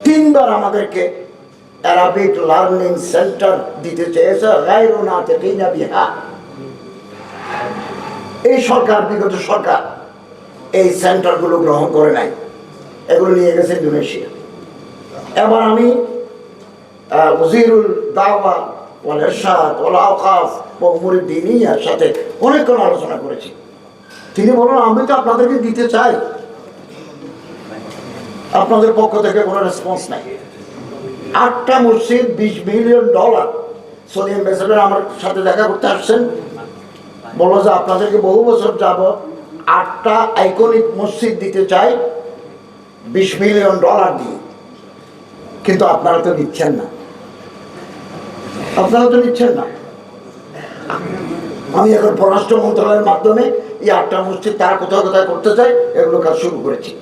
তিনবার আমাদেরকে Arabic learning centre দিতে চেয়েছে গায়রো না থেকেই না বিহা। এই সরকার বিগত সরকার এই সেন্টারগুলো গ্রহণ করে নাই। এগুলো নিয়ে গেছে ইন্দোনেশিয়া। এবার আমি আহ, ওজিরুল দাওয়া ওয়াল এরশাদ ওয়াল আওকাফ উমুরের সাথে অনেকক্ষণ আলোচনা করেছি। তিনি বললেন আমি তো আপনাদেরকে দিতে চাই। আপনাদের পক্ষ থেকে কোনো রেসপন্স নাই। আটটা মসজিদ, বিশ মিলিয়ন ডলার সৌদি অ্যাম্বাসেডার আমার সাথে দেখা করতে আসছেন। বলল যে, আপনাদেরকে বহু বছর যাব আটটা আইকনিক মসজিদ দিতে চাই, বিশ মিলিয়ন ডলার দিয়ে। কিন্তু আপনারা তো নিচ্ছেন না। আপনারা তো নিচ্ছেন না। আমি এখন পররাষ্ট্র মন্ত্রণালয়ের মাধ্যমে এই আটটা মসজিদ তারা কোথাও কোথায় করতে চাই এগুলো কাজ শুরু করেছি।